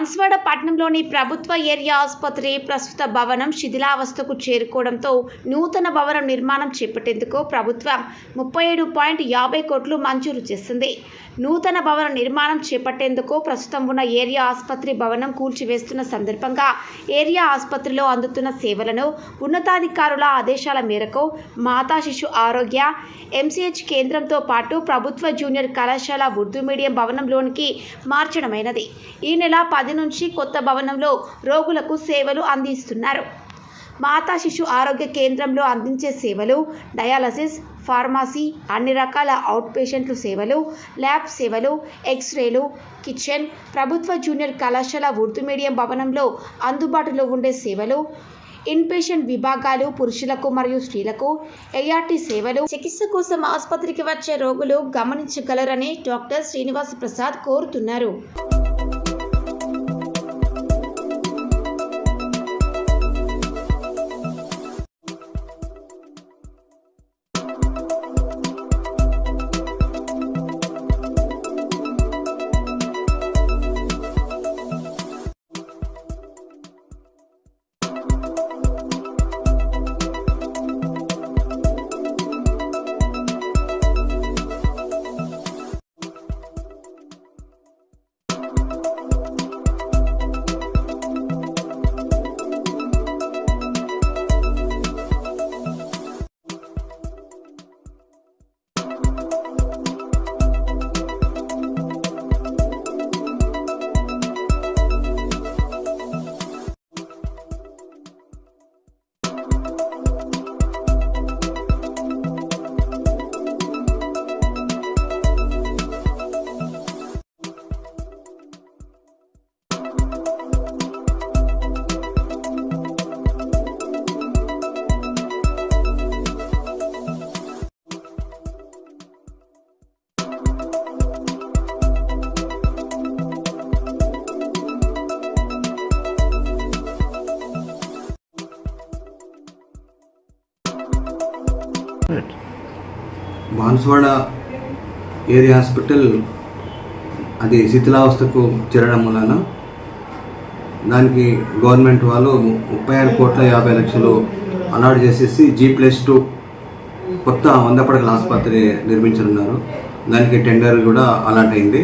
బాన్స్వాడ పట్టణంలోని ప్రభుత్వ ఏరియా ఆసుపత్రి ప్రస్తుత భవనం శిథిలావస్థకు చేరుకోవడంతో నూతన భవనం నిర్మాణం చేపట్టేందుకు ప్రభుత్వం ముప్పై ఏడు పాయింట్ యాభై కోట్లు మంజూరు చేసింది. నూతన భవన నిర్మాణం చేపట్టేందుకు ప్రస్తుతం ఉన్న ఏరియా ఆసుపత్రి భవనం కూల్చివేస్తున్న సందర్భంగా ఏరియా ఆసుపత్రిలో అందుతున్న సేవలను ఉన్నతాధికారుల ఆదేశాల మేరకు మాతా శిశు ఆరోగ్య ఎంసీహెచ్ కేంద్రంతో పాటు ప్రభుత్వ జూనియర్ కళాశాల ఉర్దూ మీడియం భవనంలోనికి మార్చడమైనది. ఈ నెల పది నుంచి కొత్త భవనంలో రోగులకు సేవలు అందిస్తున్నారు. మాతా శిశు ఆరోగ్య కేంద్రంలో అందించే సేవలు డయాలసిస్ ఫార్మసీ అన్ని రకాల అవుట్ పేషెంట్లు సేవలు ల్యాబ్ సేవలు ఎక్స్రేలు కిచెన్ ప్రభుత్వ జూనియర్ కళాశాల ఉర్దూ మీడియం భవనంలో అందుబాటులో ఉండే సేవలు ఇన్పేషెంట్ విభాగాలు పురుషులకు మరియు స్త్రీలకు ఏఆర్టీ సేవలు చికిత్స కోసం ఆసుపత్రికి వచ్చే రోగులు గమనించగలరని డాక్టర్ శ్రీనివాస్ ప్రసాద్ కోరుతున్నారు. బాన్స్వాడ ఏరియా హాస్పిటల్ అది శిథిలావస్థకు చేరడం వలన దానికి గవర్నమెంట్ వాళ్ళు ముప్పై ఆరు కోట్ల యాభై లక్షలు అలాట్ చేసేసి జీ ప్లస్ టూ కొత్త వంద పడకల ఆసుపత్రి నిర్మించనున్నారు. దానికి టెండర్ కూడా అలాట్ అయింది.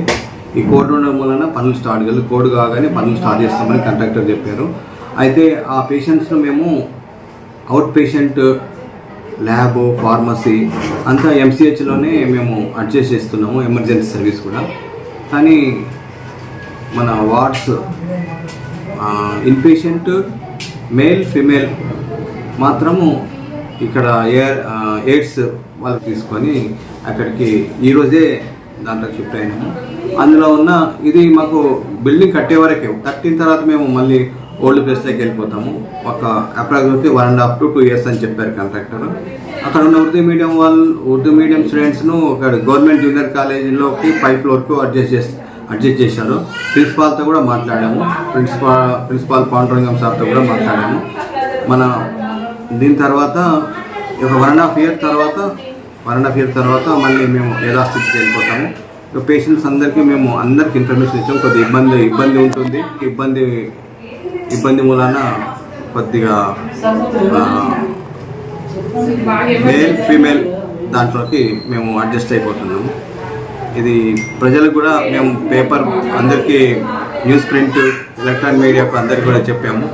ఈ కోడ్ ఉండడం వలన పనులు స్టార్ట్ కాదు కోడ్ కాగానే పనులు స్టార్ట్ చేస్తామని కంట్రాక్టర్ చెప్పారు. అయితే ఆ పేషెంట్స్ను మేము అవుట్ పేషెంట్ ల్యాబ్ ఫార్మసీ అంతా ఎంసీహెచ్లోనే మేము అడ్జస్ట్ చేస్తున్నాము ఎమర్జెన్సీ సర్వీస్ కూడా. కానీ మన వార్డ్స్ ఇన్పేషెంట్ మేల్ ఫిమేల్ మాత్రము ఇక్కడ ఎయిర్ ఎయిడ్స్ వాళ్ళు తీసుకొని అక్కడికి ఈరోజే దాంట్లో షిఫ్ట్ అయినాము. అందులో ఉన్న ఇది మాకు బిల్డింగ్ కట్టే వరకే. కట్టిన తర్వాత మేము మళ్ళీ ఓల్డ్ ప్లేస్లోకి వెళ్ళిపోతాము. ఒక approximately one and half to two years అని చెప్పారు కాంట్రాక్టర్ అక్కడ ఉన్న ఉర్దూ మీడియం వాళ్ళు ఉర్దూ మీడియం స్టూడెంట్స్ను అక్కడ గవర్నమెంట్ జూనియర్ కాలేజీలోకి పై ఫ్లోర్కు అడ్జస్ట్ చేసి అడ్జస్ట్ చేశారు. ప్రిన్సిపాల్తో కూడా మాట్లాడాము. ప్రిన్సిపాల్ ప్రిన్సిపాల్ పాండురంగం సార్తో కూడా మాట్లాడాము. మన దీని తర్వాత ఒక వన్ అండ్ హాఫ్ ఇయర్ తర్వాత వన్ అండ్ హాఫ్ ఇయర్ తర్వాత మళ్ళీ మేము యథాస్థితికి వెళ్ళిపోతాము. పేషెంట్స్ అందరికీ మేము అందరికి ఇన్ఫర్మేషన్ ఇచ్చాము. కొద్దిగా ఇబ్బంది ఇబ్బంది ఉంటుంది. ఇబ్బంది ఇబ్బంది మూలాన కొద్దిగా మేల్ ఫీమేల్ దాంట్లోకి మేము అడ్జస్ట్ అయిపోతున్నాము. ఇది ప్రజలకు కూడా మేము పేపర్ అందరికీ న్యూస్ ప్రింట్ ఎలక్ట్రానిక్ మీడియాకు అందరికీ కూడా చెప్పాము.